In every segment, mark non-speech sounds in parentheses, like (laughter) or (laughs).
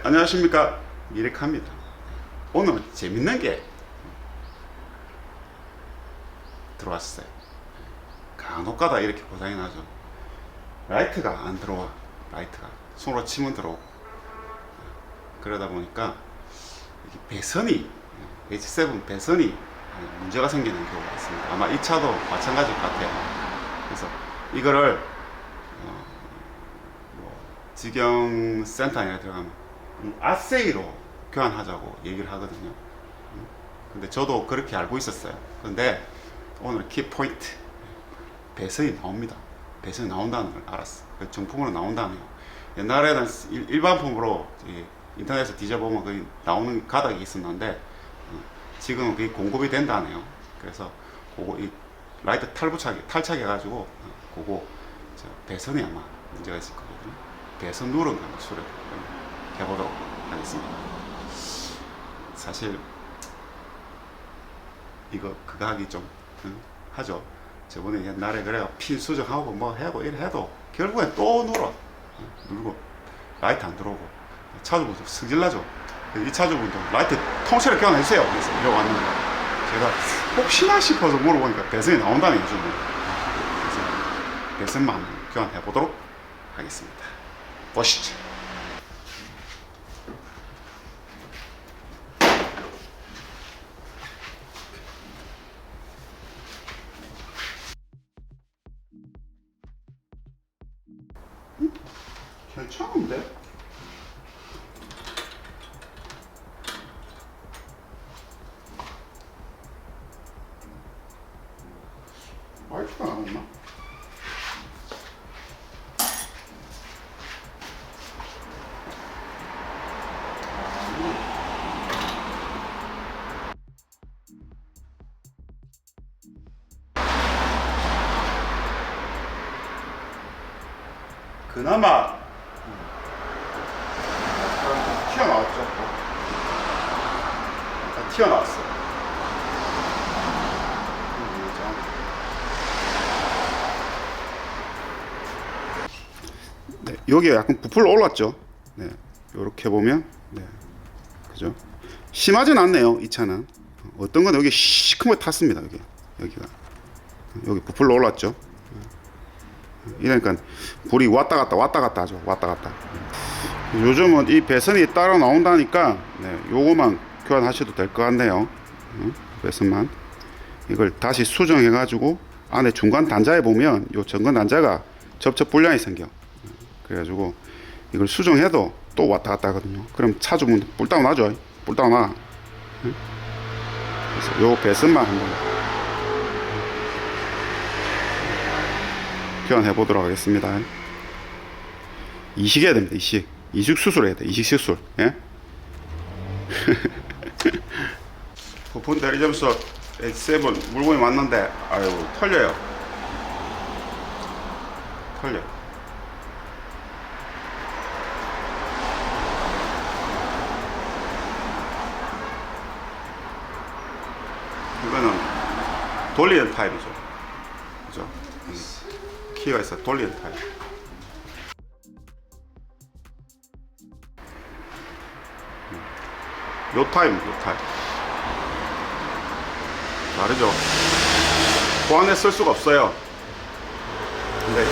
네, 안녕하십니까. 미렉합니다. 오늘 재밌는 게 들어왔어요. 간혹가다 이렇게 고장이 나죠. 라이트가 안 들어와. 라이트가. 손으로 치면 들어오고. 그러다 보니까 배선이, H7 배선이 문제가 생기는 경우가 있습니다. 아마 이 차도 마찬가지일 것 같아요. 그래서 이거를 어, 뭐 직영 센터에 들어가면 이 아세이로 교환하자고 얘기를 하거든요. 음, 근데 저도 그렇게 알고 있었어요. 근데 오늘 키 포인트 배선이 나옵니다. 배선이 나온다는 걸 알았어. 그 정품으로 나온다네요. 옛날에는 일- 일반품으로 이 인터넷에서 뒤져보면 거기 나오는 가닥이 있었는데 어, 지금은 그게 공급이 된다네요. 그래서 그거 이 라이트 탈부착이 탈착해가지고 어, 그거 저 배선이 아마 문제가 있을 거거든요. 배선 누른 거 한번 수를 해보도록 하겠습니다. 사실 이거 그거 하기 좀 응? 하죠. 저번에 옛날에 그래요 핀 수정하고 뭐 하고 이래 해도 결국엔 또 응? 누르고 라이트 안 들어오고 차주분도 승질나죠. 이 차주분도 라이트 통째로 교환해주세요. 그래서 이러 왔는데 제가 혹시나 싶어서 물어보니까 배선이 나온다는 요즘은 그래서 배선만 교환해 보도록 하겠습니다. 보시죠. 괜찮은데? 그나마 튀어나왔죠. 약간 튀어나왔어. 네, 여기에 약간 부풀어 올랐죠. 네, 이렇게 보면, 네, 그죠? 심하진 않네요. 이 차는 어떤 건 여기 시커멓게 탔습니다. 여기 여기가 여기 부풀러 올랐죠. 이러니까 불이 왔다 갔다 왔다 갔다 하죠. 왔다 갔다. 요즘은 이 배선이 따라 나온다니까 네, 요거만 교환하셔도 될 것 같네요. 응? 배선만 이걸 다시 수정해 가지고 안에 중간 단자에 보면 요 전건 단자가 접촉 불량이 생겨. 그래가지고 이걸 수정해도 또 왔다 갔다 하거든요. 그럼 차주분 뿔다운 나죠. 뿔다운 나. 응? 그래서 요 배선만 한번 교환해 보도록 하겠습니다. 이식해야 됩니다. 이식. 이식 수술해야 돼. 이식 수술. 예? (laughs) 부품 대리 점수 H7 물건이 왔는데 아유 털려요. 털려. 이거는 돌리는 타입이죠. 그죠? 음. 키가 있어 돌리는 타입. 음. 요 타입, 요 타입. 다르죠? 보안에 쓸 수가 없어요. 근데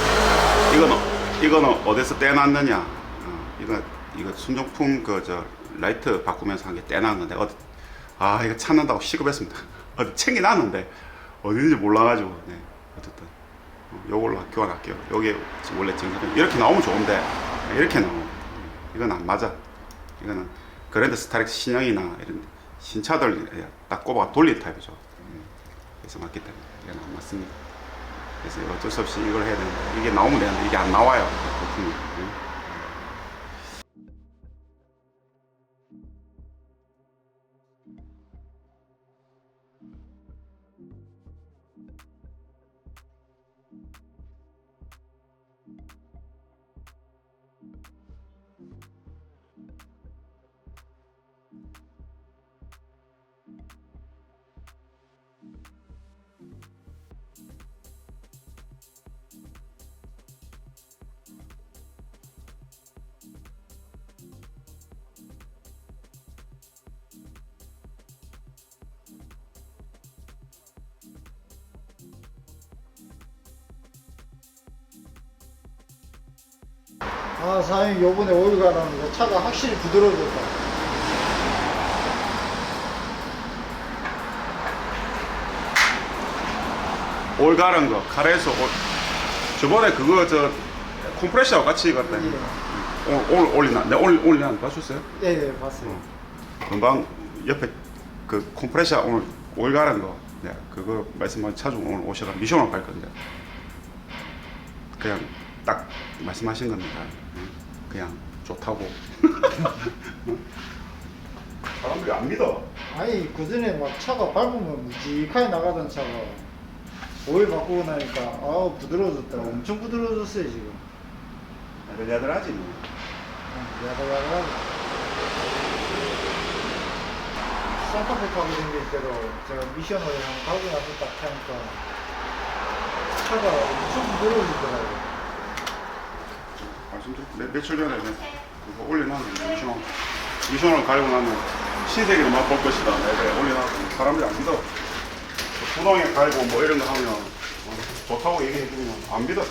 이거는 이거는 어디서 떼놨느냐? 어, 이거 이거 순정품 그 저 라이트 바꾸면서 한 게 떼놨는데 어디 아 이거 찾는다고 시급했습니다. (laughs) 어디 챙겨 놨는데 어디인지 몰라가지고 네 어쨌든 어, 요걸로 교환할게요. 지금 원래 정상 이렇게 나오면 좋은데 이렇게 나오면 음, 이건 안 맞아. 이거는 그랜드 스타렉스 신형이나 이런 신차들 딱 꼽아 돌릴 타입이죠. 음, 그래서 맞기 때문에 이건 안 맞습니다. 그래서 어쩔 수 없이 이걸 해야 되는데 이게 나오면 되는데 이게 안 나와요. 부품이. 아, 사장님, 요번에 오일 갈아놓으니까 차가 확실히 부드러워졌다. 올 가는 거 카레에서 올 저번에 그거 저 컴프레셔하고 같이 갔다니. 예, 오늘 오늘 올리나 내 오늘 올리나 봐주세요. 예, 예, 봤어요. 금방 옆에 그 컴프레셔 오늘 올 가는 거 네, 그거 말씀한 차주 오늘 오셔가 미션을 갈 건데. 그냥 딱 말씀하신 겁니다 응? 그냥 좋다고 (laughs) 사람들이 안 믿어 아니, 그 전에 막 차가 밟으면 묵직하게 나가던 차가 오일 바꾸고 나니까, 아우, 부드러워졌다. 엄청 부드러워졌어요, 지금. 야들야들하지 뭐. 야들야들하고. 산타페 타고 생길 때도 제가 미션을 한번 가고 나서 딱 타니까 차가 엄청 부드러워지더라고요. 몇, 며칠 전에 내 그거 올려놨는데 미션 미션을 갈고 나면 신세계를 맛볼 것이다 내가 올려놨는데 사람들이 안 믿어 부동에 갈고 뭐 이런 거 하면 어, 좋다고 얘기해 주면 안 믿어. 아,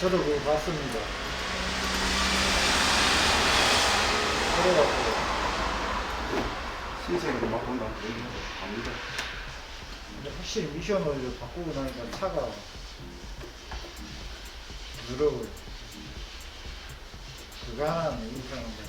저도 그거 봤습니다. 그래갖고 신세계를 맛본다 얘기해도 안 믿어 근데 확실히 미션을 바꾸고 나니까 차가 부드러워요. 하나는 이상한 거.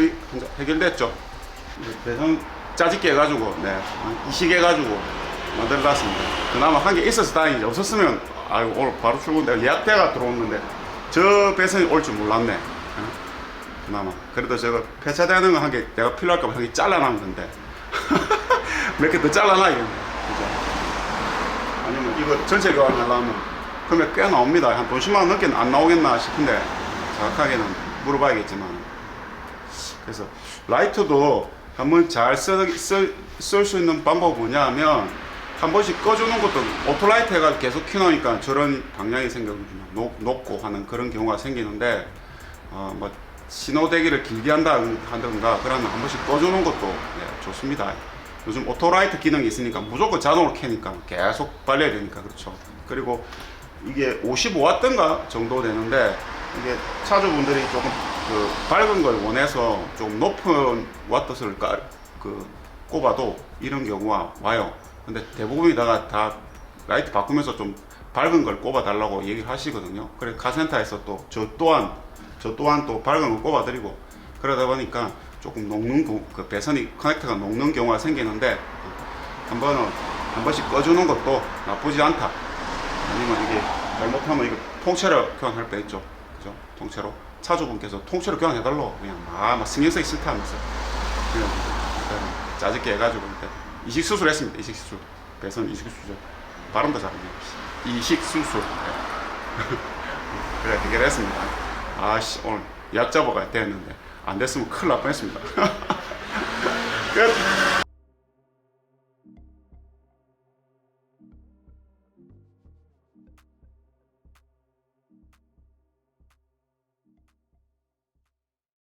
이제 해결됐죠. 네, 배선 짜집게 해가지고 네 이식 해가지고 만들어놨습니다. 그나마 한개 있어서 다행이지 없었으면 아이고 오늘 바로 출근 내가 예약대가 들어오는데 저 배선이 올 줄 몰랐네. 어? 그나마. 그래도 제가 폐차되는 거한개 내가 필요할까 봐 한 개 잘라놓은 건데. (laughs) 몇 개 더 잘라놔야겠네 아니면 이거 전체 교환하려면 금액 꽤 나옵니다. 한돈 10만 원 넘게 안 나오겠나 싶은데 정확하게는 물어봐야겠지만 그래서 라이트도 한번 잘 쓸 수 있는 방법은 뭐냐 하면 한 번씩 꺼주는 것도 오토라이트 해가 계속 켜놓으니까 저런 방향이 생기거든요. 높, 높고 하는 그런 경우가 생기는데 어, 뭐 신호 대기를 길게 한다 하든가 그러면 한 번씩 꺼주는 것도 네, 좋습니다. 요즘 오토라이트 기능이 있으니까 무조건 자동으로 켜니까 계속 발려야 되니까 그렇죠. 그리고 이게 55와트인가 정도 되는데 이게 차주분들이 조금 그 밝은 걸 원해서 좀 높은 와트수를 까, 그 꼽아도 이런 경우가 와요. 근데 대부분이다가 다 라이트 바꾸면서 좀 밝은 걸 꼽아 달라고 얘기를 하시거든요. 그래 카센터에서 또 저 또한 저 또한 또 밝은 걸 꼽아 드리고 그러다 보니까 조금 녹는 경- 그 배선이 커넥터가 녹는 경우가 생기는데 한 번은 한 번씩 꺼주는 것도 나쁘지 않다. 아니면 이게 잘못하면 이거 통째로 교환할 때 있죠. 그죠? 통째로. 차주분께서 통째로 교환해달라고 그냥 막, 막 신경 쓰기 싫다면서. 그냥 일단 짜집게 해가지고 일단 이식 수술 했습니다. 이식 수술. 배선 이식 수술. 발음도 잘하네요. 이식 수술. 네. (laughs) 그래, 해결했습니다. 아씨, 오늘 약 잡아가야 되는데 안 됐으면 큰일 날 뻔했습니다. (laughs) 끝!